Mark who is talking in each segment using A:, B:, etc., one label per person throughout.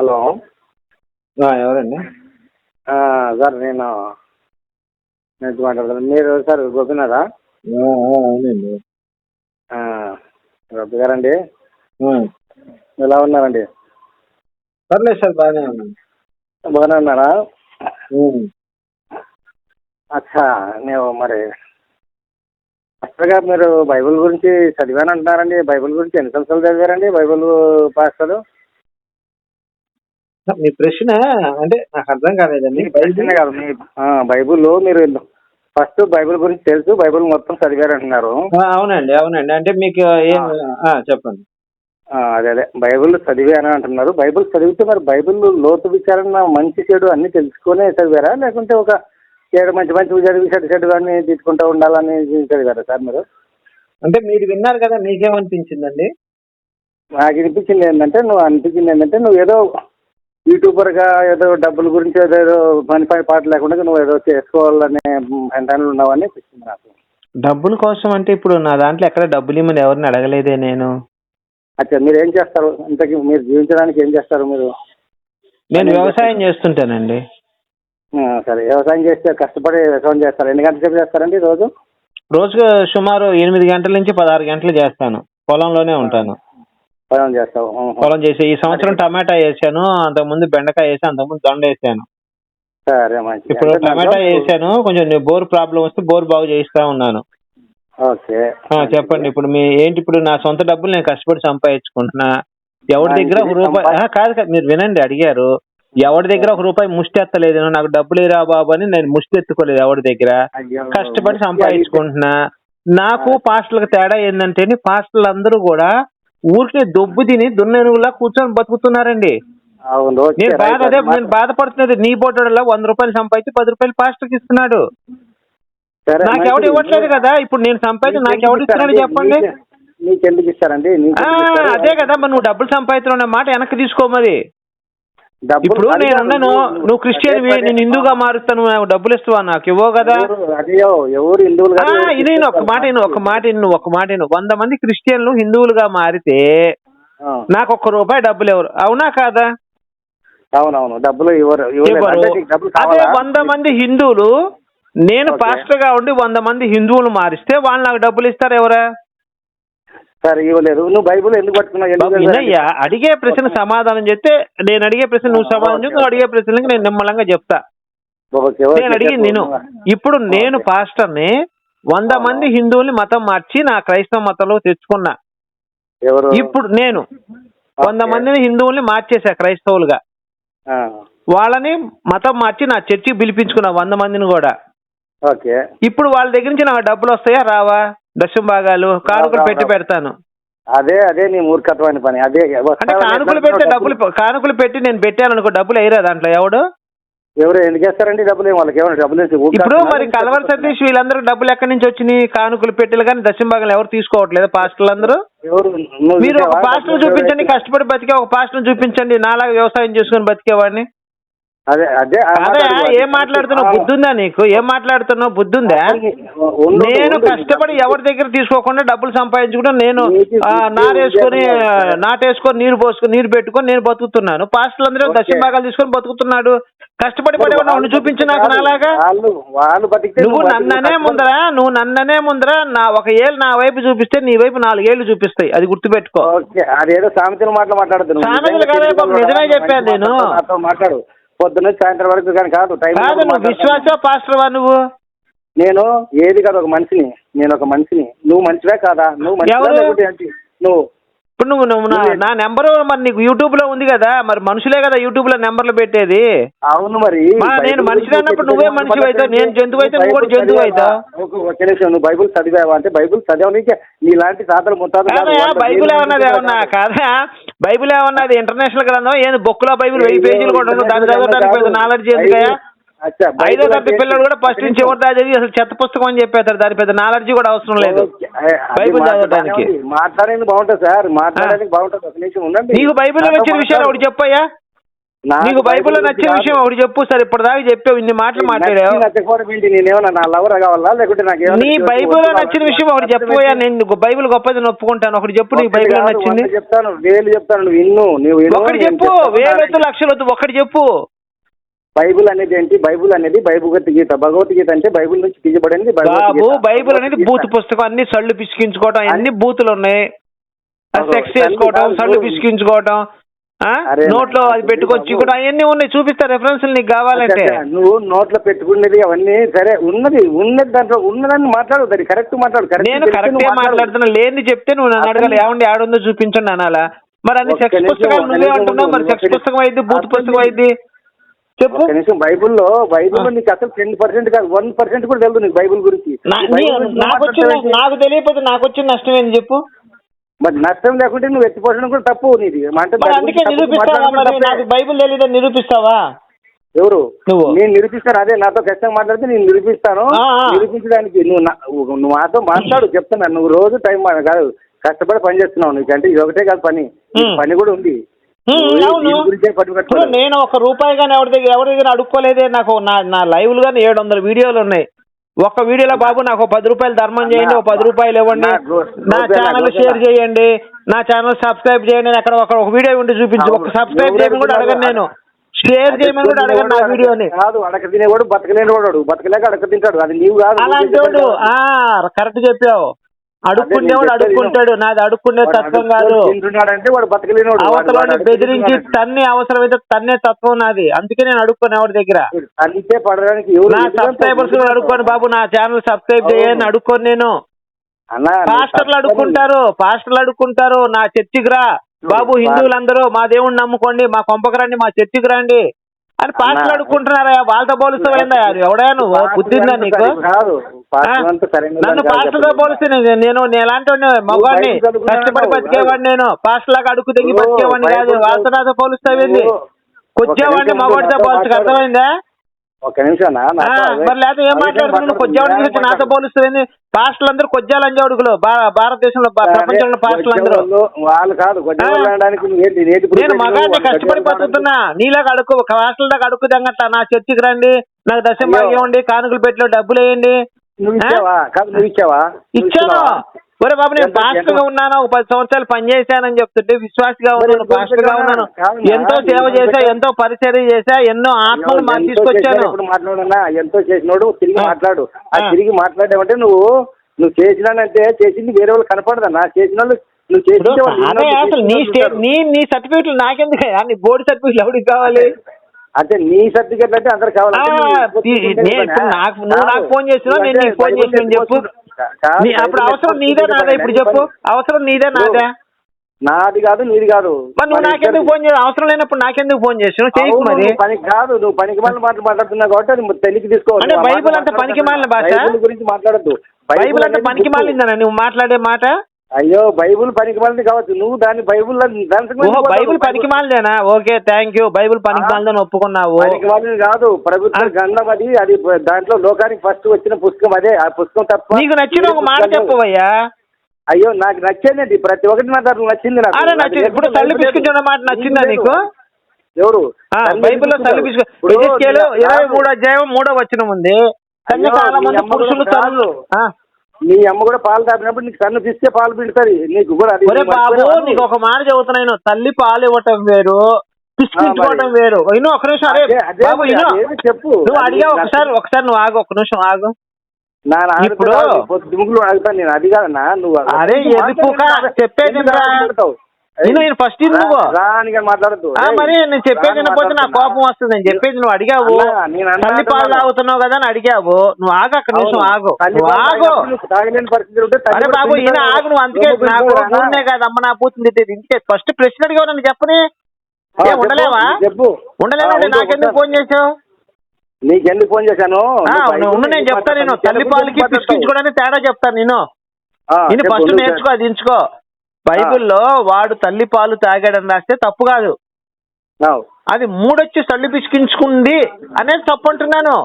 A: Hello.
B: ఎవరండి?
A: Sir నేను నేను మాట్లాడతాను మీరు సార్ గోపినారా?
B: అవునండి.
A: గోపి గారండి. ఎలా ఉన్నారండి?
B: పర్లేదు సార్ బాగానే ఉన్నాను
A: బాగానే ఉన్నారా. అచ్చా నేను మరి మాస్టర్ గారు మీరు బైబిల్ గురించి చదివాను అంటున్నారండి బైబిల్ గురించి ఎన్ని సంవత్సరాలు చదివారండి? Bible pastor?
B: మీ ప్రశ్న అంటే నాకు అర్థం కాలేదండి.
A: ప్రశ్న కాదు మీ బైబిల్లో మీరు ఫస్ట్ బైబిల్ గురించి తెలుసు బైబిల్ మొత్తం చదివారు అంటున్నారు.
B: అవునండి అవునండి. అంటే మీకు ఏం చెప్పండి.
A: అదే అదే. బైబిల్ చదివాను అంటున్నారు. బైబిల్ చదివితే మరి బైబిల్ లోతు విచారణ మంచి చెడు అన్ని తెలుసుకునే చదివారా? లేకుంటే ఒక చెడు మంచి మంచి చదివి చెడు చెడు అన్ని తీసుకుంటూ ఉండాలని చదివారా సార్ మీరు?
B: అంటే మీరు విన్నారు కదా మీకేమనిపించిందండి?
A: నాకు అనిపించింది ఏంటంటే నువ్వు అనిపించింది ఏంటంటే నువ్వు ఏదో యూట్యూబర్గా ఏదో డబ్బుల గురించి ఏదో పని పని పాట లేకుండా నువ్వు ఏదో చేసుకోవాలనే ఎంటలో ఉన్నావని అనిపించింది నాకు.
B: డబ్బుల కోసం అంటే ఇప్పుడు నా దాంట్లో ఎక్కడ డబ్బులు ఇమ్మని ఎవరిని అడగలేదే నేను.
A: అచ్చా మీరు ఏం చేస్తారు? ఇంతకీ మీరు జీవించడానికి ఏం చేస్తారు మీరు?
B: నేను వ్యవసాయం చేస్తుంటానండి.
A: సరే వ్యవసాయం చేస్తే కష్టపడి వ్యవసాయం చేస్తారు. ఎన్ని గంటల సేపు చేస్తారండి రోజు?
B: రోజుకు సుమారు ఎనిమిది గంటల నుంచి పదహారు గంటలు చేస్తాను. పొలంలోనే ఉంటాను.
A: పొలం చేస్తావు.
B: పొలం చేసి ఈ సంవత్సరం టమాటా వేసాను అంతకుముందు బెండకాయ వేసాను అంతకుముందు దొండ వేసాను.
A: సరే మంచిది.
B: ఇప్పుడు టమాటా వేసాను కొంచెం బోర్ ప్రాబ్లం వస్తే బోర్ బాగు చేయిస్తా ఉన్నాను.
A: ఓకే.
B: చెప్పండి ఇప్పుడు మీ ఏంటి ఇప్పుడు నా సొంత డబ్బులు నేను కష్టపడి సంపాదించుకుంటున్నా. ఎవరి దగ్గర ఒక రూపాయి కాదు కాదు మీరు వినండి అడిగారు. ఎవరి దగ్గర ఒక రూపాయి ముష్టి ఎత్తలేదు నాకు డబ్బులు ఇరా బాబు అని నేను ముష్టి ఎత్తుకోలేదు ఎవరి దగ్గర. కష్టపడి సంపాదించుకుంటున్నా. నాకు పాస్టర్లకు తేడా ఏంటంటే పాస్టర్లు అందరూ కూడా ఊరికే దొబ్బు తిని దున్నెనుగులా కూర్చొని బతుకుతున్నారండి.
A: అవును
B: నేను బాధ. అదే నేను బాధపడుతున్నది నీ బోటోడలో వంద రూపాయలు సంపాదించి పది రూపాయలు పాస్టర్కి ఇస్తున్నాడు.
A: సరే,
B: నాకు
A: మంచిది.
B: ఎవడు ఇవ్వట్లేదు కదా ఇప్పుడు నేను సంపాదించి నాకు ఎవడు ఇస్తున్నాడు చెప్పండి? అదే కదా మరి నువ్వు డబ్బులు సంపాదించడం మాట వెనక్కి తీసుకో మరి.
A: డబ్బులు
B: ఇప్పుడు నేను నువ్వు క్రిస్టియన్ నేను హిందూగా మారుస్తాను డబ్బులు ఇస్తావా నాకు? ఇవ్వవు కదా?
A: ఎవరు- హిందువులు
B: ఇది ఒక మాట ఒక మాట విను, ఒక మాట. వంద మంది క్రిస్టియన్లు హిందువులుగా మారితే నాకు ఒక్క రూపాయి డబ్బులు ఎవరు? అవునా కాదా?
A: అవునవును డబ్బులు
B: అదే? వంద మంది హిందువులు నేను. పాస్టర్గా ఉండి వంద మంది హిందువులు మారిస్తే వాళ్ళు నాకు డబ్బులు ఇస్తారు ఎవరా?
A: సరే ఇవ్వలేదు నువ్వు బైబిల్ ఎందుకు పట్టుకున్నావు?
B: అడిగే ప్రశ్న సమాధానం చెప్తే నేను అడిగే ప్రశ్న నువ్వు సమాధానం నువ్వు అడిగే ప్రశ్నలకు నేను నిమ్మలంగా చెప్తా. నేను అడిగింది నేను. ఇప్పుడు నేను పాస్టర్ని వంద మంది హిందువుల్ని మతం మార్చి నా క్రైస్తవ మతంలో తెచ్చుకున్నా. ఇప్పుడు నేను వంద. మందిని హిందువుల్ని మార్చేసా క్రైస్తవులుగా. వాళ్ళని మతం మార్చి నా చర్చికి పిలిపించుకున్నా వంద మందిని కూడా.
A: ఓకే.
B: ఇప్పుడు వాళ్ళ దగ్గర నుంచి నాకు డబ్బులు వస్తాయా రావా? దశం భాగాలు కానుకలు పెట్టి. పెడతాను.
A: అదే అదే నీ మూర్ఖత్వమైన పని. అదే
B: అంటే కానుకలు పెడితే
A: డబ్బులు-
B: కానుకలు పెట్టి నేను పెట్టాను అనుకో డబ్బులు వేయరా దాంట్లో? ఎవడు?
A: ఎవరు ఎందుకు వేస్తారండి డబ్బులు? వాళ్ళకి ఏమైనా డబ్బులు
B: ఇప్పుడు? మరి కలవర సతీష్ వీళ్ళందరూ డబ్బులు ఎక్కడి నుంచి వచ్చినాయి? కానుకలు పెట్టెలు కానీ దశం భాగాలు ఎవరు తీసుకోవట్లేదు? పాస్టర్లు అందరూ మీరు ఒక? పాస్టర్ చూపించండి కష్టపడి బతికే ఒక పాస్టర్ చూపించండి నాలాగా వ్యవసాయం చేసుకుని బతికేవాడిని.
A: అదే అదే.
B: ఏం మాట్లాడుతున్నావు? బుద్ధి ఉందా నీకు? ఏం మాట్లాడుతున్నావు? బుద్ధి ఉందా
A: ఉండు,
B: నేను. కష్టపడి ఎవరి దగ్గర తీసుకోకుండా డబ్బులు సంపాదించుకుంటూ నేను నారేసుకొని? నాటేసుకొని నీరు పోసుకొని నీరు పెట్టుకొని నేను బతుకుతున్నాను. పాస్టర్లు అందరూ. దశం భాగాలు తీసుకొని బతుకుతున్నాడు. కష్టపడి పడేవాడు
A: వాళ్ళు
B: చూపించు నాకు నాలాగా? నువ్వు నన్ననే ముందర నువ్వు నన్ననే ముందర నా ఒక ఏళ్ళు నా వైపు చూపిస్తే నీ వైపు నాలుగేళ్ళు చూపిస్తాయి. అది గుర్తుపెట్టుకో.
A: సామెతల
B: కాదే నిజమే చెప్పాను నేను.
A: మాట్లాడు. పొద్దున్న సాయంత్రం వరకు కానీ కాదు టైం
B: కాదు నువ్వు. విశ్వాస పాస్టర్వా నువ్వు
A: నేను ఏది కాదు ఒక మనిషిని నేను ఒక మనిషిని నువ్వు మంచివే కాదా నువ్వు
B: ఎవరు?
A: ఏంటి? నువ్వు
B: ఇప్పుడు నువ్వు నువ్వు నా- నా నెంబరు మరి నీకు యూట్యూబ్లో ఉంది కదా మరి మనుషులే కదా యూట్యూబ్లో నెంబర్లు పెట్టేది
A: అవును మరి
B: మా నేను మనిషిని
A: గురించి
B: అన్నప్పుడు నువ్వే
A: చెప్పేది
B: మనిషి అవుతావు, నేను జంతువు అయితే నువ్వు కూడా
A: బైబిల్
B: జంతువు
A: చదివావా? ఒక- ఒక నిమిషం నువ్వు బైబిల్ చదివావా అంటే బైబిల్ చదవనీకే నీలాంటి తాతలు ముత్తాతలు కాదు, వాళ్ళ
B: బైబిల్ ఏమన్నది ఏమన్నా
A: కాదు.
B: బైబిల్ ఏమన్నది ఇంటర్నేషనల్ గ్రంథం ఏంది బొక్కులో బైబిల్ వెయ్యి పేజీలు కూడా ఉంది దాన్ని చదవడానికి పెద్ద నాలెడ్జ్
A: బైబిల్
B: ఐదో
A: అంటే
B: పిల్లలు కూడా ఫస్ట్ నుంచి దాకా చదివి అసలు చెత్త పుస్తకం అని చెప్పేస్తారు. దాని పెద్ద నాలెడ్జ్ కూడా అవసరం లేదు. బైబిల్ చదవడానికి.
A: మాట్లాడడానికి బాగుంటుంది సార్ మాట్లాడడానికి బాగుంటుంది.
B: నీకు బైబిల్ వచ్చిన విషయాలు ఒకటి చెప్పయ్యా
A: నాకు
B: బైబిల్లో
A: బైబిల్
B: నచ్చిన. విషయం ఒకటి చెప్పు సార్ ఇప్పటిదాకా చెప్పావు ఇన్ని మాటలు మాట్లాడావు
A: నా
B: బైబిల్లో నచ్చిన? విషయం ఒకటి చెప్పబోయా నేను బైబిల్ గొప్పది ఒప్పుకుంటాను ఒకటి చెప్పు నీకు
A: కాదు,
B: నచ్చింది
A: చెప్తాను వేలు చెప్తాను నువ్వు నువ్వు
B: ఒకటి చెప్పు. వేలొద్దు లక్షలు వద్దు ఒకటి చెప్పు
A: బైబిల్ అనేది ఏంటి బైబిల్ అనేది భగవద్గీత భగవద్గీత అంటే బైబిల్ నుంచి తీయబడింది
B: బాబు. బైబిల్ అనేది బూత్. పుస్తకం అన్ని సళ్ళు పిసికించుకోవటం అన్ని బూతులు ఉన్నాయి సెక్స్
A: సళ్ళు
B: చేసుకోవటం. సళ్ళు పిసికించుకోవటం నోట్లో అది పెట్టుకొచ్చి
A: బాబు.
B: కూడా అవన్నీ ఉన్నాయి. చూపిస్తా రెఫరెన్స్ నీకు కావాలంటే.
A: నువ్వు నోట్లో పెట్టుకునేది అవన్నీ సరే ఉన్నది ఉన్నది దాంట్లో ఉన్నదాన్ని మాట్లాడు దాన్ని కరెక్ట్ మాట్లాడు
B: నేను కరెక్టే. మాట్లాడుతున్నా లేని చెప్తే నువ్వు నన్ను అడగాలి. ఏమండి ఆడుందో చూపించండి అనాలా మరి అన్ని సెక్స్ పుస్తకాలు నువ్వే అంటున్నావు. మరి సెక్స్ పుస్తకం అయింది బూత్ పుస్తకం అయింది. చెప్పు.
A: నిమిషం బైబిల్లో బైబిల్లో
B: ఆ.
A: నీకు అసలు టెన్ పర్సెంట్ కాదు వన్ పర్సెంట్ కూడా తెలియదు నీకు బైబిల్ గురించి. బైబిల్
B: నాకు తెలియకపోతే నాకు వచ్చిన నష్టం ఏంది చెప్పు.
A: మరి నష్టం లేకుంటే నువ్వు ఎత్తిపోవడం కూడా తప్పు నీది. అంటే
B: మరి అందుకే నిరూపిస్తావా మరి. నాకు బైబిల్ తెలియదని నిరూపిస్తావా?
A: ఎవరు?
B: నువ్వు.
A: నేను నిరూపిస్తాను అదే నాతో ఖచ్చితంగా మాట్లాడితే నేను నిరూపిస్తాను. నిరూపించడానికి నువ్వు నువ్వు నాతో మాట్లాడు చెప్తున్నా. నువ్వు రోజు టైం కాదు కష్టపడి పని చేస్తున్నావు నీకంటే ఇది ఒకటే కాదు పని. పని కూడా ఉంది.
B: నేను ఒక రూపాయి కానీ ఎవరి దగ్గర ఎవరి దగ్గర అడుక్కోలేదే నాకు నా నా లైవ్ గానీ ఏడు వందల వీడియోలు ఉన్నాయి. ఒక్క వీడియోలో బాబు నాకు ఒక పది రూపాయలు ధర్మం చేయండి ఒక పది రూపాయలు ఇవ్వండి.
A: నా
B: ఛానల్. షేర్ చేయండి. నా ఛానల్ సబ్స్క్రైబ్ చేయండి. అక్కడ ఒక ఒక వీడియో ఉండి చూపించు. ఒక. సబ్స్క్రైబ్ చేయమని కూడా అడగను నేను. షేర్ చేయమని కూడా అడగను నా వీడియోని.
A: కాదు అడక తినేవాడు బతకలేని వాడు బతకలేక అడక తింటాడు. అది నీవు కాదు
B: అలాంటి. కరెక్ట్ చెప్పావు. అడుక్కునేవాడు అడుక్కుంటాడు. నాది అడుక్కునే తత్వం కాదు.
A: అడుక్కొని
B: బెదిరించి తన్ని అవసరమైతే తన్నే తత్వం నాది. అందుకే నేను అడుక్కునే ఎవరి దగ్గర. నా సబ్స్క్రైబర్స్ కూడా అడుక్కోను బాబు. నా ఛానల్ సబ్స్క్రైబ్ చేయండి అడుక్కోను నేను. పాస్టర్లు అడుక్కుంటారు. పాస్టర్లు అడుక్కుంటారు. నా చర్చికి రా. బాబు హిందువులందరూ మా దేవుణ్ణి నమ్ముకోండి. మా కొంపకు రండి. మా చర్చికి రండి. అని
A: అన్నా.
B: అడుక్కుంటున్నారా? వాళ్ళతో పోలుస్తావేందా ఎవడా నువ్వు? బుద్ధిందా నీకు? నన్ను పాస్టర్తో. పోలిస్తే నేను ఎలాంటి మగవాడిని. కష్టపడి. బతికేవాడిని నేను. పాస్టర్ లాగా అడుగు తెగి బతికేవాడిని కాదు. వాళ్ళతో నాతో పోలుస్తావేంది
A: ఒక
B: మగవాడితో పోల్చక. అర్థమైందా?
A: ఒక్క నిమిషం
B: మరి లేకపోతే ఏం
A: అదే
B: మాట్లాడుతున్నావు
A: మాట్లాడుతున్నా,
B: కొద్దివాడి గురించి నాతో. పోలుస్తుంది పాస్టర్లు అందరూ కొద్దివాళ్ళంజ అడుగులు భారతదేశంలో ప్రపంచంలో పాస్టర్లు అందరూ
A: వాళ్ళు కాదు
B: నేను మగాన్ని కష్టపడి బతుకుతున్నా. నీలాగా అడుక్కు హాస్టల్ దాకా దంగట్లా నా చర్చికి రండి. నాకు దశం ఇవ్వండి కానుకలు పెట్టిలో డబ్బులు వేయండి?
A: ఇచ్చావా?
B: ఇచ్చాను? ఒరే బాబు నేను
A: పాస్టర్గా
B: ఉన్నాను ఒక పది సంవత్సరాలు పనిచేశానని చెప్తుంటే విశ్వాసగా ఉన్నాను
A: ఎంత
B: పాస్టర్గా ఉన్నాను. ఎంతో సేవ చేశా. ఎంతో పరిచర్య చేశా ఎన్నో ఆత్మలు మా తీసుకొచ్చాను.
A: మాట్లాడన్నా ఎంతో చేసినోడు తిరిగి. మాట్లాడు. ఆ. తిరిగి మాట్లాడామంటే నువ్వు నువ్వు చేసినానంటే చేసింది వేరే వాళ్ళు కనపడదన్నా. చేసిన వాళ్ళు నువ్వు విన్నోళ్ళు
B: అసలు నీ
A: చేసిన
B: నీ నీ సర్టిఫికెట్లు నాకెందుకు నీ బోర్డు సర్టిఫికెట్లు ఎవరికి కావాలి?
A: అంటే నీ సర్టిఫికెట్ అంటే అందరు అంటే?
B: నాకు నువ్వు నాకు. ఫోన్ చేసినావు నేను
A: అంటే
B: నీకు ఫోన్ చేసినాను చెప్పు. అప్పుడు అవసరం నీదే నాదా ఇప్పుడు. చెప్పు. అవసరం నీదే నాదా?
A: నాది కాదు నీది కాదు.
B: మరి నువ్వు నాకెందుకు. ఫోన్ చేయ అవసరం లేనప్పుడు నాకెందుకు ఫోన్ చేసినావు?
A: అవును,
B: మరి.
A: పనికి కాదు నువ్వు పనికి మాలిన మాటలు మాట్లాడుతున్నావు కాబట్టి అది తెలికి తీసుకోవాలి.
B: అంటే బైబిల్ అంత పనికి మాలిన భాష?
A: గురించి మాట్లాడద్దు.
B: బైబిల్ అంటే పనికి మాలిందనా? నువ్వు మాట్లాడే మాట?
A: అయ్యో బైబిల్ పనికి మాలింది కావచ్చు. నువ్వు బైబిల్ దాని
B: బైబిల్ పనికి మాలిదేనా? ఓకే థ్యాంక్ యూ బైబిల్ పనికి
A: ఆ.
B: మాలిదని ఒప్పుకున్నావు.
A: పనికి మాలింది కాదు. ప్రభుత్వ. గ్రంథం అది అది దాంట్లో లోకానికి ఫస్ట్ వచ్చిన పుస్తకం అదే. ఆ పుస్తకం తప్ప
B: నీకు నచ్చిన ఒక మాట చెప్పవయ్యా
A: అయ్యో నాకు నచ్చిందండి ప్రతి ఒక్కటి నా దాంట్లో నచ్చింది నాకు.
B: ఇప్పుడు తల్లి. పిసుకుంటున్న మాట నచ్చిందా. నీకు?
A: ఎవరు?
B: బైబిల్లో తల్లి పిసుకు ఇరవై. మూడో అధ్యాయం మూడో వచనం ఉంది. పురుషులు.
A: నీ అమ్మ కూడా పాలు తాపినప్పుడు నీకు కన్ను తీస్తే పాలు పిండుతుంది నీకు కూడా అది
B: ఒరే బాబు? నీకు ఒక మాట చెబుతున్నాను తల్లి పాలు ఇవ్వటం వేరు
A: మరి.
B: వేరు ఇను ఒక నిమిషం అరే బాబు ఇను
A: చెప్పు
B: నువ్వు అడిగా ఒకసారి ఒకసారి నువ్వు ఆగు ఒక నిమిషం ఆగు ఇప్పుడు-
A: అడుగుతాను నేను అది కాదన్నా నువ్వు
B: అరే,
A: ఎందుకు?
B: చెప్పేది? నేను నేను ఫస్ట్ ఇది నువ్వు?
A: అని మాట్లాడద్దు.
B: ఆ, మరి నేను చెప్పేది వినకపోతే నా కోపం వస్తుంది. నేను చెప్పేది నువ్వు అడిగావు. తల్లి పాలు. తాగుతున్నావు కదా అని అడిగావు. నువ్వు ఆగు అక్కడ నిమిషం ఆగు. నువ్వు ఆగు. అరే బాబు ఈయన. ఆగు నువ్వు అందుకే నాకు. ఊరినే కాదు అమ్మ నా తిట్టేది. ఇంకే ఫస్ట్ ప్రశ్న అడిగావు నన్ను చెప్పని. ఉండలేవా?
A: చెప్పు.
B: ఉండలేదండి
A: ఆ, ఉండు,
B: నాకెందుకు. ఫోన్ చేసావు?
A: నీకెందుకు ఫోన్ చేశాను?
B: నేను
A: బైబిల్
B: చెప్తా నేను. తల్లి పాలకి. పిసికించుకోవడానికి తేడా చెప్తాను నేను. నేను ఫస్ట్ నేర్చుకో అది ఎంచుకో బైబిల్లో వాడు తల్లి పాలు తాగాడని రాస్తే తప్పు కాదు. అది మూడొచ్చి తల్లి పిసికించుకుంది అనేది తప్పు అంటున్నాను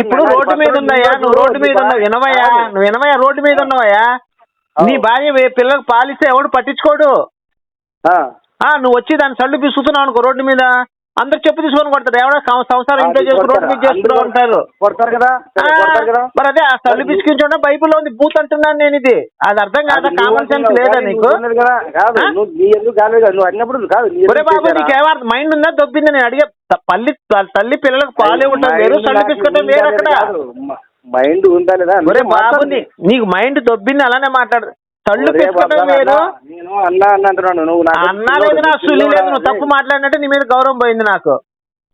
B: ఇప్పుడు రోడ్డు మీద ఉన్నాయా. నువ్వు రోడ్డు మీద ఉన్నావు. వినవయ్యా. నువ్వు వినవయ్యా? రోడ్డు మీద ఉన్నావయ్యా. నీ భార్య పిల్లలకు పాలిస్తే ఎవడు పట్టించుకోడు? నువ్వు వచ్చి దాన్ని సళ్ళు పిసుకుతున్నావు అనుకో రోడ్డు మీద. అందరు చెప్పు తీసుకొని కొడతారు. ఎవడో సం- సంసారం ఇంట్లో చేసుకుని రోడ్డు? మీద
A: అందరూ
B: అంటారు
A: కొడతారు కదా?
B: మరి అదే ఆ సళ్ళు పిసికించడం బైబిల్లో ఉంది బూత్ అంటున్నాను నేను ఇది. అది అర్థం కాదా కామన్ సెన్స్ లేదా నీకు? ఒరే బాబు
A: చేశారా?
B: నీకేమర్థం మైండ్ ఉందా? దొబ్బింది? నేను అడిగే పల్లి తల్లి పిల్లలకు పాలు ఇవ్వటం వేరు
A: నాకు
B: పిసుకోవటం
A: ఉందా
B: వేరు అక్కడ.
A: మైండ్ ఉందా లేదా?
B: నీకు మైండ్ దొబ్బింది అలానే మాట్లాడు.
A: అన్నా, నేను అన్నా నువ్వు నాకు
B: అన్నా లేదు నా సులి
A: పిల్లోడా,
B: లేదు నువ్వు తప్పు మాట్లాడినట్టు నీ మీద గౌరవం పోయింది నాకు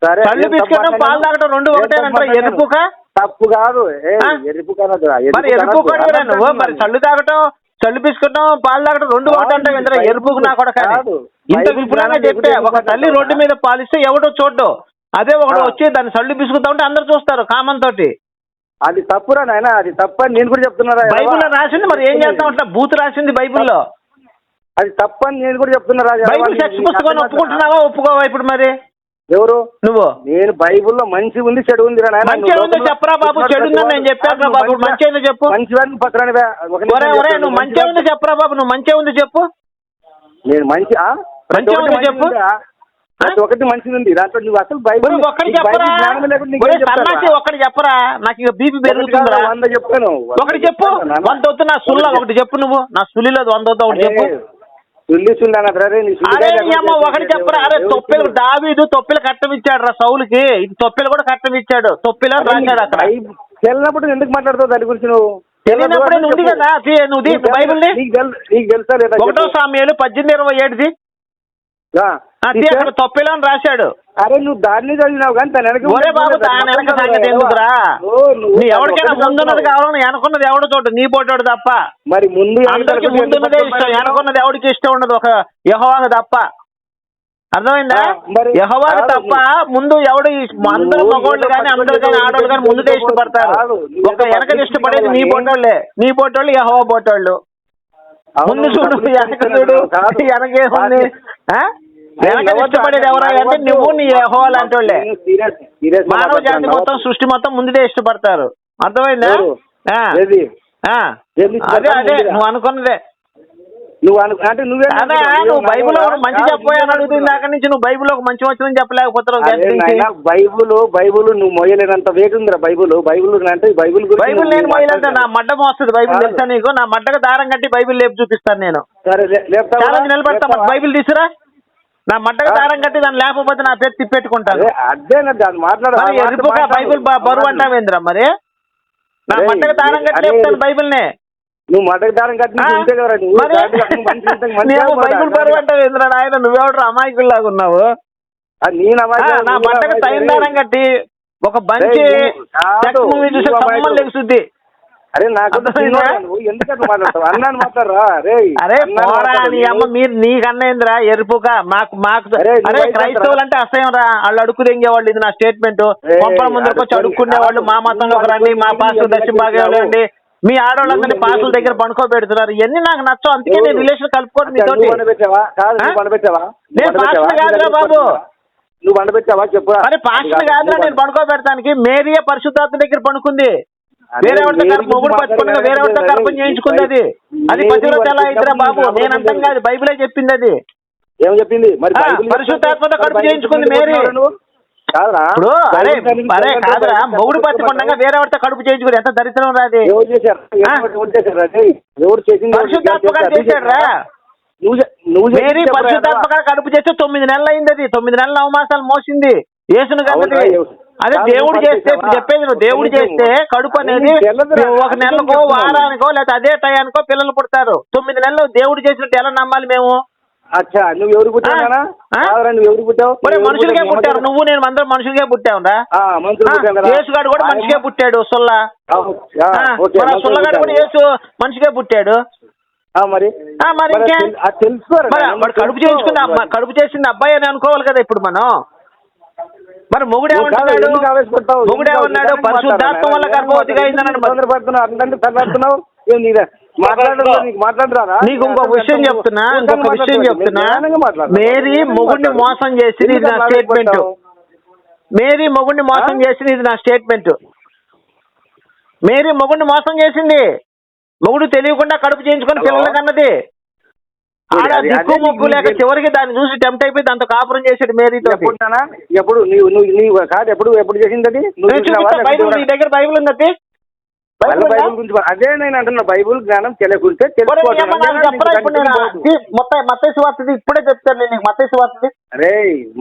A: తప్పు
B: పిసుకోవడం పాలు. తాగటం రెండు
A: మాట్లాడాను.
B: ఎరుపుక
A: తప్పు కాదు? ఎరుపు
B: మరి ఎరుపు నువ్వు మరి చల్లు తాగటం చల్లు పిసుకోవటం పాలు తాగటం రెండు ఒకటి అంటే ఇంద్ర ఎరుపుకు నా కూడా
A: కాదు.
B: ఇంత విపులంగా చెప్తే ఒక తల్లి రోడ్డు మీద పాలిస్తే ఎవడో చూడ్డు అదే ఒకడు. వచ్చి దాన్ని సళ్ళు పిసుకుతా ఉంటే అందరు చూస్తారు కామన్ తోటి
A: అది తప్పురా నాయన అది తప్పని నేను కూడా చెప్తున్నారా
B: బైబిల్లో రాసింది మరి ఏం చేస్తాం అట్లా? బూత్ రాసింది బైబిల్లో.
A: అది తప్పని నేను కూడా చెప్తున్నా రాజా
B: బైబిల్ సెక్స్ పుస్తకాన్ని ఒప్పుకుంటున్నావా? ఒప్పుకోవా ఇప్పుడు మరి?
A: ఎవరు?
B: నువ్వు.
A: నేను బైబిల్లో మంచి ఉంది చెడు ఉంది.
B: మంచి ఉందో చెప్పరా బాబు, చెడు ఉందని నేను చెప్పాను బాబు,
A: మంచి-
B: మంచి ఏందో చెప్పు.
A: మంచి.
B: నువ్వు
A: మంచి
B: ఉంది చెప్పరా బాబు నువ్వు మంచిగా ఉంది చెప్పు.
A: నేను మంచి ఒక్కటి
B: ఉంది చెప్పు.
A: ప్రతి ఒక్కటి మంచిది ఉంది దాంట్లో నువ్వు అసలు బైబిల్
B: చెప్పరా?
A: బైబిల్?
B: సన్నాసి ఒక్కడి చెప్పరా? నాకు ఇక బీపీ
A: ఒకటి కాదు, వంద చెప్తాను.
B: ఒకటి చెప్పు. వంద వద్దు నా సుల్ల ఒకటి చెప్పు నువ్వు. నా సుల్లిలో వంద వద్దు ఒకటి చెప్పు. ఒకటి చెప్పరా? అరే తొప్పిలు దావీదు తొప్పిలు కట్టం ఇచ్చాడు రా సౌలుకి. ఇది తొప్పిలు కూడా కట్టం ఇచ్చాడు తొప్పిలో రాశాడు అక్కడ.
A: బైబిల్ తెలియనప్పుడు ఎందుకు మాట్లాడతావు దాని గురించి నువ్వు?
B: తెలియనప్పుడే నువ్వు ఉంది కదా నువ్వు
A: నీకు తెలుసా- లేదా?
B: ఒకటో. సామ్యాలు పద్దెనిమిది ఇరవై ఏడుది
A: ఆ,
B: అది
A: తీసే?
B: అక్కడ తొప్పిలో రాశాడు.
A: అరే నువ్వు దాన్ని చదివినావు కానీ దాని వెనక
B: ఒరే బాబు దాని వెనక సంగతి ఎందుకురా?
A: ఓ, నువ్వు
B: నీ ఎవరికైనా ముందున్నది. కావాలని వెనకున్నది ఎవడో చోటు నీ పోటాడు తప్ప.
A: మరి ముందు
B: అందరికి ముందున్నదే ఇష్టం. వెనకున్నది ఎవడికి ఇష్టం ఉండదు. ఒక యహోవాగ తప్ప. అర్థమైందా?
A: కాదు.
B: తప్ప ముందు ఎవడు అందరూ
A: ఏదో
B: కానీ అందరూ కానీ ఆడవాళ్ళు కానీ ముందుదే ఇష్టపడతారు. ఒక వెనక ఇష్టపడేది నీ. పోటోళ్ళే. నీ పోటోళ్ళు యహోవా పోటోళ్ళు. ముందు చూడు వెనక చూడు. వెనకేముంది ఇష్టపడేది ఎవరా అంటే
A: ఎవరు
B: నువ్వు నీ యహోవా లాంటి వాళ్ళే మానవ జాతి. మొత్తం సృష్టి మొత్తం ముందుదే ఇష్టపడతారు. అర్థమైందా? అదే అదే? నువ్వు అనుకున్నదే.
A: నువ్వు అంటే నువ్వే
B: అదే నువ్వు బైబిల్ మంచి చెప్పబోయని అడుగుతుంది దాకా నుంచి నువ్వు బైబిల్ ఒక మంచి వచ్చిందని చెప్పలేకపోతున్నావు.
A: బైబుల్ బైబుల్ నువ్వు మోయలేనంత వెయిట్ ఉందిరా బైబుల్. బైబుల్ అంటే బైబుల్
B: బైబిల్ నేను మొయ్యలంటే నా. మడ్డ మోస్తుంది బైబిల్. తెలుసా నీకు? నా మడ్డకు దారం కట్టి బైబిల్ లేపు చూపిస్తాను నేను.
A: సరే
B: నిలబెడతా? బైబిల్ తీసురా? నా మడ్డకు. దారం కట్టి దాన్ని లేకపోతే నా పేరు తిప్పెట్టుకుంటాను
A: నా దాన్ని
B: ఎరుపుగా. బైబిల్ బరువు అంటావేంద్రా మరి నా మడ్డకు దారం కట్టి లేపుతాను బైబిల్నే
A: నువ్వు మటకు దారం కట్టి
B: బైబిల్. బరువు అంటావేంద్రా నాయన నువ్వెవడు అమాయకుల్లాగా ఉన్నావు నా. టైం దారం కట్టి ఒక బంచి మూవీ చూసే
A: అమాయకుడు.
B: లెగుసుద్ది
A: అరే నాకు నువ్వు ఎందుకంటే మాట్లాడతావు? అన్నాను మాట్లాడరా? రే
B: అరే పోరా నీ అమ్మ మీరు నీకన్నేంద్రా ఎరుపుగా. మాకు మాకు
A: అరే,
B: అరే క్రైస్తవులు అంటే అసహ్యం రా వాళ్ళు అడుక్కు తెంగేవాళ్ళు ఇది నా స్టేట్మెంట్
A: ఏయ్,
B: కొంపల ముందుకు వచ్చి
A: అడుక్కు-
B: అడుక్కునే వాళ్ళు మా మతంలోకి రండి మా దక్షిణ భాగంలో రండి మీ ఆడవాళ్ళందరినీ పాసుల దగ్గర పడుకోబెడుతున్నారు. ఇవన్నీ నాకు నచ్చవు అందుకే నేను రిలేషన్?
A: నువ్వు వండబెట్టావా
B: నేను? పాస్టర్ కాదురా బాబు.
A: నువ్వు వండబెట్టావా చెప్పు
B: మరి పాస్టర్ కాదురా నేను పడుకోబెడతానికి. మేరీయే పరిశుద్ధాత్మ దగ్గర పడుకుంది.
A: అదే
B: వేరే ఎవరితో
A: మేరీ
B: కర్పం మొగుడు పట్టుకుని వేరే ఎవరితో
A: మాట్లాడగా
B: కర్పం చేయించుకుంది అది. అది పతివ్రత ఎలా అయితేరా బాబు?
A: చిన్నప్పుడు
B: నేను అంటాం కాదు బైబిలే చెప్పింది అది.
A: ఏం చెప్పింది? మరి
B: పరిశుద్ధాత్మతో కడుపు చేయించుకుంది మేరీ. ఇప్పుడు అరే అరే కాదురా మొగుడు పట్టుకుండగా వేరే ఎవరితో కడుపు చేయించుకుని ఎంత దరిద్రం రాది
A: ఎవరు చేశారు?
B: ఆ?
A: ఎవరు ఎవరు చేశారు? రే? ఎవరు చేసింది?
B: పరిశుద్ధాత్మ గారు చేశాడు రా. మేరీ కడుపు చేస్తే తొమ్మిది నెలలు అయింది అది. తొమ్మిది నెలల నవమాసాలు మోసింది. యేసును
A: అవునా? ఎవ-
B: అదే దేవుడు చేస్తే? చెప్పేది నువ్వు దేవుడు. చేస్తే కడుపు అనేది. ఒక నెలకో. వారానికో లేదా అదే టయానికో పిల్లలు పుడతారు తొమ్మిది నెలలు దేవుడు చేసినట్టు ఎలా నమ్మాలి మేము
A: అచ్చా నువ్వు ఎవరు పుట్టావు
B: మనుషులకే పుట్టారు? నువ్వు నేను అందరం మనుషులకే పుట్టావురా యేసుగాడు కూడా మనిషికే పుట్టాడు సుల్లా సుల్లగాడు కూడా. యేసు మనిషికే పుట్టాడు
A: ఆ, మరి
B: మరి కడుపు అమ్మ కడుపు చేసింది అబ్బాయి అని అనుకోవాలి కదా ఇప్పుడు మనం మరి మొగుడు
A: ఆవేశపడతావు?
B: మొగుడు
A: నిదానంగా
B: పరిశుద్ధాత్మ. వల్ల గర్భవతిగా
A: నీకు
B: ఇంకొక విషయం చెప్తున్నా ఇంకొక విషయం చెప్తున్నా. మేరీ మొగుడిని మోసం చేసింది ఇది నా స్టేట్మెంట్. మేరీ మొగుడిని మోసం చేసింది ఇది నా స్టేట్మెంట్. మేరీ మొగుడిని మోసం చేసింది. మొగుడు తెలియకుండా కడుపు చేయించుకొని పిల్లలకి అన్నది ఆడ
A: అది-
B: దిక్కు ముక్కు లేక చివరికి దాన్ని చూసి టెంప్ట్ అయిపోయి దాంతో కాపురం చేసాడు మేరీతో
A: ఎప్పుడు నువ్వు నీవు కాదు ఎప్పుడు ఎప్పుడు చేసింది అది? నువ్వు
B: బైబిల్ నీ దగ్గర బైబిల్ ఉందది
A: మళ్ళీ బైబిల్ గురించి మా- అదే నేను అంటున్నా బైబిల్ జ్ఞానం తెలియకుంటే
B: మొత్తం మత్తయి సువార్తది ఇప్పుడే చెప్తాను నేను నీకు మత్తయి సువార్తది
A: అరే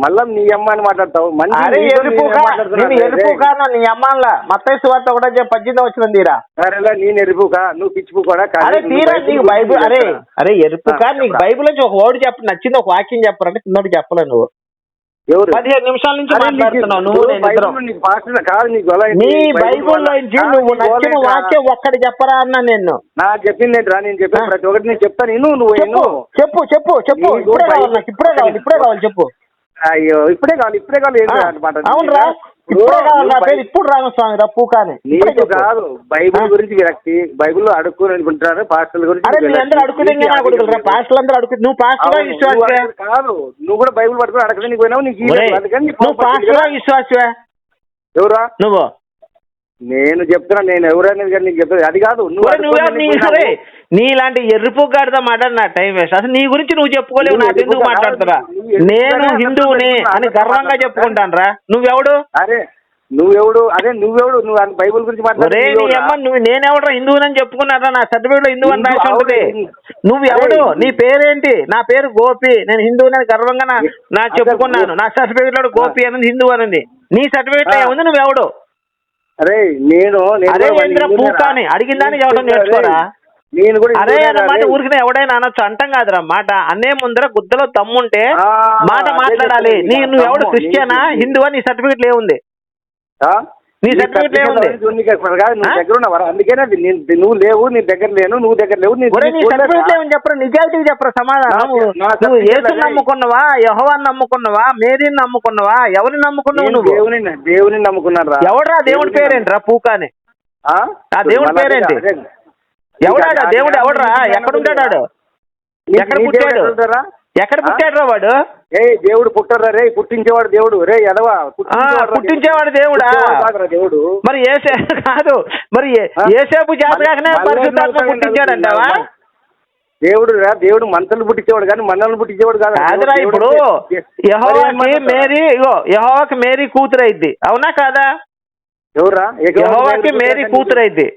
A: మళ్ళా నీ అమ్మ అని మాట్లాడతావు. మంచి
B: అరే
A: నీతో
B: ఎరుపు
A: నేనేం మాట్లాడుతున్నా?
B: నేను ఎరుపు
A: రేయ్,
B: కాను నీ అమ్మాన్లా మత్తయి సువార్త చెప్పి పద్దెనిమిది వచ్చిన తీరా?
A: సరేలా నేను ఎరుపుకా నువ్వు పిచ్చిపు కూడా.
B: అరే తీరా నీకు బైబిల్ అరే. అరే ఎరుపు
A: ఆ,
B: కాదు నీకు. బైబిల్ నుంచి ఒక వర్డ్ చెప్ప నచ్చింది ఒక వాక్యం చెప్పరంటే చిన్నోడు చెప్పలే నువ్వు. పదిహేను నిమిషాల నుంచి మాట్లాడుతున్నావు నువ్వు నేను ఇద్దరం
A: ఏంటి?
B: నీ
A: బైబిల్
B: నుంచి నువ్వు నచ్చిన? వాక్యం ఒక్కటి చెప్పరా అన్నా నేను
A: నాకు చెప్పింది ఏంట్రా నేను చెప్పిన. ప్రతి ఒక్కటి నేను చెప్తాను నేను నువ్వు
B: చెప్పు. చెప్పు చెప్పు ఇప్పుడే కావాలి ఇప్పుడే కావాలి ఇప్పుడే కావాలి చెప్పు
A: అయ్యో ఇప్పుడే కావాలి ఇప్పుడే కావాలి ఏంటి
B: అవునరా ఇప్పుడే రామస్వామి రా పూకాని
A: నీకు. కాదు బైబిల్. గురించి విరక్తి. బైబిల్లో అడుక్కుని అనుకుంటున్నారు పాస్టర్ల గురించి విరక్తి.
B: అందరూ అడుగుతుండే
A: నీకు
B: అడుగుతురా?
A: అడుగు-
B: పాస్టర్లు అందరూ అడుగు నువ్వు
A: అడుగు- కాదు. నువ్వు కూడా బైబిల్ పట్టుకుని అడగడానికి పోయినావు నీకు
B: నువ్వు
A: కోపం వచ్చింది
B: పాస్టరా
A: కదా?
B: విశ్వాసే
A: ఎవరా
B: నువ్వు?
A: నేను చెప్తున్నా నేను ఎవరనేది కానీ నీకు చెప్తాను అది కాదు. నువ్వు
B: నీ నీలాంటి ఎర్రిపు గాడితో మాట్లాడి నా టైం వేస్ట్. అసలు నీ గురించి నువ్వు చెప్పుకోలేవు నాకు ఎందుకు మాట్లాడుతురా నేను హిందువుని అని గర్వంగా. చెప్పుకుంటాను రా. నువ్వెవడు?
A: అరే నువ్వెవడు? అదే నువ్వెవడు? నువ్వు అంత బైబిల్ గురించి మాట్లాడు
B: నీ నువ్వు నేనెవడరా హిందువుని అని చెప్పుకున్నారా? నా సర్టిఫికేట్లో హిందూ అని రాసి ఉంటుంది.
A: అవును.
B: నువ్వు ఎవడు?
A: అరే,
B: నీ పేరేంటి? నా పేరు గోపి. నేను హిందువుని అని గర్వంగా నా నా చెప్పుకున్నాను. నా సర్టిఫికేట్లో గోపి అనేది హిందూ అనేది. నీ
A: సర్టిఫికేట్లో.
B: ఏముంది? నువ్వెవడు?
A: అరే నేను
B: అరే ఏంద్రా? పూకాని అడిగిన చెప్పడం
A: నేను
B: నేర్చుకోరా
A: నేను కూడా
B: అరే
A: హిందూనేరా
B: అన్న మాట
A: రే.
B: ఊరికి ఎవడైనా అనొచ్చు అంటాం కాదురా మాట అన్నే ముందర గుద్దలో తమ్ముంటే మాట మాట్లాడాలి నీ. నువ్వు ఎవడు క్రిస్టియనా హిందువా నీ సర్టిఫికేట్ ఏముంది? నీ certificate ఏముంది?
A: నువ్వు? దగ్గర ఉన్నావరా అందుకేనే నువ్వు లేవు నీ దగ్గర లేను నువ్వు దగ్గర లేవు నీ-?
B: సర్టిఫికేట్ ఏమని చెప్పరా నిజాయితీ చెప్పరా సమాధానం నువ్వు
A: అదే.
B: నమ్ముకున్నావా యహోవాన్ని నమ్ముకున్నావా మేరీని నమ్ముకున్నావా ఎవరిని నమ్ముకున్నావు
A: నేను
B: నువ్వు
A: దేవుని దేవుని నమ్ముకున్నాను రా
B: ఎవడ్రా దేవుడి పేరేంట్రా పూకాని
A: ఆ?
B: దేవుడి పేరేంటి?
A: నీకు
B: దేవుడు ఎవడ్రా ఎక్కడ ఉంటాడు వాడు?
A: నీకు
B: ఎక్కడ పుట్టాడు? పుట్టాడురా వాడు
A: ఏ దేవుడు పుట్టరా రే పుట్టించేవాడు దేవుడు రే ఎదవా పుట్టించేవాడు రా
B: దేవుడా
A: దేవుడు
B: మరి ఏసే కాదు మరి? ఏసేపు జాతకానే పరిశుద్ధాత్మ
A: మళ్ళీ
B: పుట్టించాడంటావా
A: దేవుడు రా దేవుడు మంత్రులు పుట్టించేవాడు కానీ మనల్ని పుట్టించేవాడు కాదు
B: కాదురా
A: దేవుడు
B: ఇప్పుడు యహోవాకి? మేరీ ఇగో యహోవాకి మేరీ కూతురు అయింది అవునా కాదా
A: ఎవరురా
B: యహోవాకి మేరీ కూతురు అయింది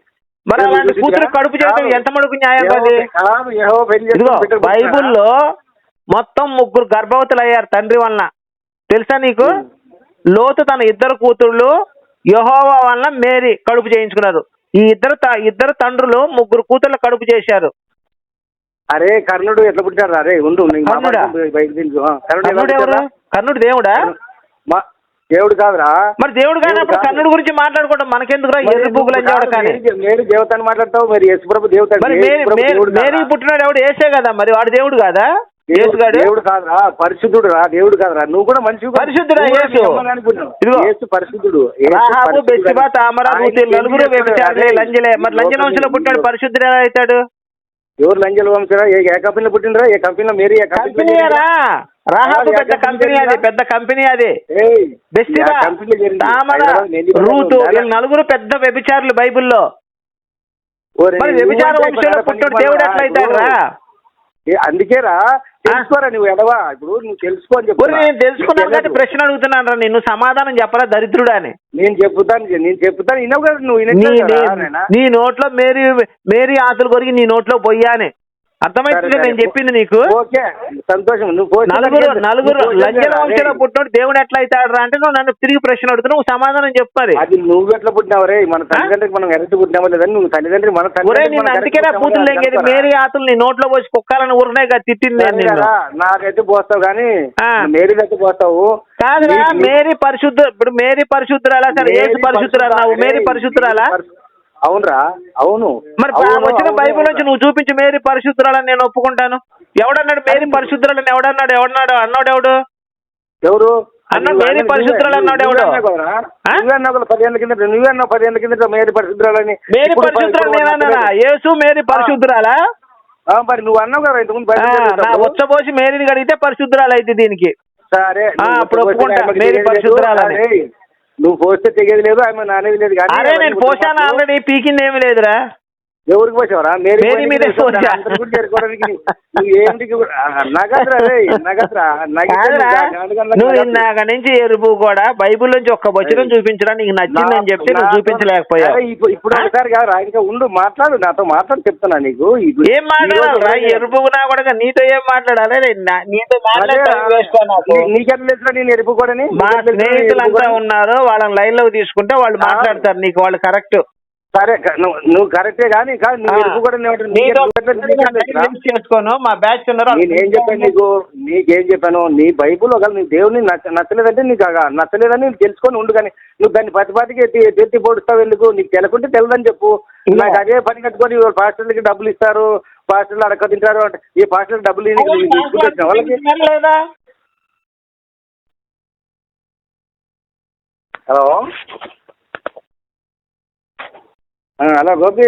B: మరి
A: ఎవరు
B: అలాంటి? కూతురు కడుపు చేయడం. ఎంత మడుకు న్యాయం అది? బైబుల్లో మొత్తం ముగ్గురు గర్భవతులు అయ్యారు తండ్రి వలన. తెలుసా నీకు? లోతు తన ఇద్దరు కూతుళ్ళు యహోవా వలన మేరీ కడుపు చేయించుకున్నారు. ఈ ఇద్దరు ఇద్దరు తండ్రులు ముగ్గురు కూతుర్లు కడుపు చేశారు.
A: అరే కర్ణుడు ఎట్లా పుట్టాడు అరే ఉండు
B: కర్ణుడా? ఎవరు? దేవుడా?
A: దేవుడు కాదురా.
B: మరి దేవుడు కానప్పుడు
A: కాదు.
B: కర్ణుడు గురించి మాట్లాడుకోవడం మనకెందుకురా? ఎర్రి పూగులు అని
A: కాదు,
B: కానీ.
A: మేరీ- మాట్లాడతావు మరి యేసుప్రభు దేవత
B: మరి మేరీ? పుట్టినాడు ఎవడు? ఏసే కదా మరి వాడు దేవుడు కాదా? యేసుగాడు
A: దేవుడు కాదురా పరిశుద్ధుడు రా దేవుడు కాదురా. నువ్వు కూడా మంచి
B: పరిశుద్ధుడా యేసు? ఇదిగో.
A: యేసు పరిశుద్ధుడు
B: రాహాబు తామర నలుగురు? వ్యభిచారులే లంజలే. మరి లంజల వంశంలో పుట్టాడు పరిశుద్ధుడు ఎలా అవుతాడు?
A: ఎవరు లంజల వంశరా ఏ కంపెనీలో పుట్టినరా ఏ కంపెనీలో? మేరీ ఏ
B: కంపెనీయరా? రాహాబు పెద్ద కంపెనీ
A: కంపెనీ
B: అది పెద్ద కంపెనీ అది. తామర రూతు? వీళ్ళు నలుగురు పెద్ద వ్యభిచారులు బైబిల్లో. మరి వ్యభిచార వంశంలో పుట్టాడు దేవుడు
A: రా,
B: ఎట్లా అవుతాడురా
A: ఏ, అందుకేరా తెలుసుకోరా నువ్వు ఎడవా ఇప్పుడు నువ్వు తెలుసుకో అని చెప్తున్నా.
B: నేను తెలుసుకున్నాను కాబట్టి
A: తెలియదు.
B: ప్రశ్న అడుగుతున్నాను రా నిన్ను సమాధానం చెప్పరా దరిద్రుడా అని
A: నేను చెప్తాను నేను చెప్తాను వినవు కదా నువ్వు?
B: నీ నోట్లో మేరీ మేరీ ఆతులు కొరికి నీ నోట్లో పొయ్యాని అర్థమైతుంది
A: సరే,
B: నేను. చెప్పింది నీకు?
A: ఓకే సంతోషం. నువ్వు
B: నలుగురు నలుగురు లంజల వంశంలో
A: రేయ్.
B: పుట్టినోడు దేవుడు ఎట్లా అవుతాడు అంటే నువ్వు నన్ను తిరిగి ప్రశ్న అడుగుతున్నావు నువ్వు సమాధానం చెప్పాలి
A: అది నువ్వు ఎట్లా పుట్టినావు రే? మన తల్లిదండ్రికి మనం ఎరటి పుట్టినామో లేదని నువ్వు తల్లిదండ్రి మన
B: ఒరే
A: తల్లిదండ్రికి
B: నేను అందుకేనా లెంగేది
A: లేదని
B: మేరీ ఆతులు నీ నోట్లో పోసి కుక్కాలని ఊరినే కదా తిట్టింది నేను
A: కదా, నాకైతే పోస్తావు కానీ. మేరీ అయితే పోస్తావు.
B: కాదురా
A: నీ-
B: మేరీ పరిశుద్ధ ఇప్పుడు మేరీ పరిశుద్ధురాలా సరే ఏసు పరిశుద్ధురాలు
A: పరిశుద్ధ-
B: మేరీ పరిశుద్ధురాలా?
A: పరిశు- అవునరా అవును.
B: మరి వచ్చిన బైబిల్ నుంచి. నువ్వు చూపించి మేరీ పరిశుద్ధురాలని నేను ఒప్పుకుంటాను. ఎవడన్నాడు మేరీ పరిశుద్ధురాలని ఎవడన్నాడు ఎవడన్నాడు అన్నాడు ఎవడు?
A: ఎవరు?
B: అన్న మేరీ పరిశుద్ధురాలు అన్నాడు ఎవడు?
A: నువ్వే పదిహేను కింద నువ్వే పదిహేను కింద మేరీ పరిశుద్ధురాలని.
B: మేరీ పరిశుద్ధురాలు నేనన్నానా? యేసు మేరీ పరిశుద్ధురాలా?
A: మరి నువ్వు అన్నావు కదా ఇంతకుముందు.
B: ఉచ్చబోసి మేరీని కడిగితే పరిశుద్ధురాలు అయితే దీనికి.
A: సరే
B: అప్పుడు ఒప్పుకుంటా, మేరీ. పరిశుద్ధురాలని.
A: నువ్వు పోస్తే తెగేది లేదు ఆమె నానేది లేదు కానీ
B: అరే నేను పోసాను ఆల్రెడీ పీకింది ఏమి లేదురా.
A: ఎవరికి పోసావరా? మేరీ
B: మీదే
A: చేరుకోవడానికి నువ్వు ఏంటికి నగదురా.
B: ఇందాక నుంచి ఎరుపు కూడా బైబిల్ నుంచి ఒక్క వచనం చూపించడం నీకు నచ్చిందని చెప్తే నువ్వు చూపించలేకపోయావు.
A: అరే, ఇప్పుడు? ఒకసారి కాదురా ఇంకా ఉండు మాట్లాడు నాతో మాట్లాడి చెప్తున్నా నీకు.
B: ఏం మాట్లాడాలరా
A: రోజు
B: ఎరుపు నా కూడా నీతో ఏం మాట్లాడాలి? నీతో మాట్లాడే
A: అదే,
B: టైం వేస్ట్ నాకు.
A: నీ- నీకెట్లా తెలుసురా నేను ఎరుపు కూడా
B: మా స్నేహితులంతా ఉన్నారు వాళ్ళని లైన్లోకి తీసుకుంటే వాళ్ళు. మాట్లాడతారు నీకు వాళ్ళు కరెక్ట్.
A: సరే నువ్వు నువ్వు కరెక్టే కానీ కాదు నువ్వు ఎరుపు కూడా
B: చేసుకోను మా బ్యాచ్ ఉన్నారు
A: నేను ఏం చెప్పాను నీకు? నీకేం చెప్పాను? నీ బైబుల్ ఒకవేళ నీ దేవుని నచ్చ నచ్చలేదంటే నీకు నచ్చలేదని తెలుసుకొని ఉండు కానీ నువ్వు దాన్ని ప్రతిపాటికి ఎత్తి ఎత్తి పొడుస్తావు ఎందుకు? నీకు తెలకుంటే తెలియదని చెప్పు. నాకు అదే పని కట్టుకొని పాస్టర్లకి డబ్బులు ఇస్తారు పాస్టర్లు అడక తింటారు అంటే ఈ పాస్టర్లకు డబ్బులు వాళ్ళకి? హలో? ఆ, హలో గోపి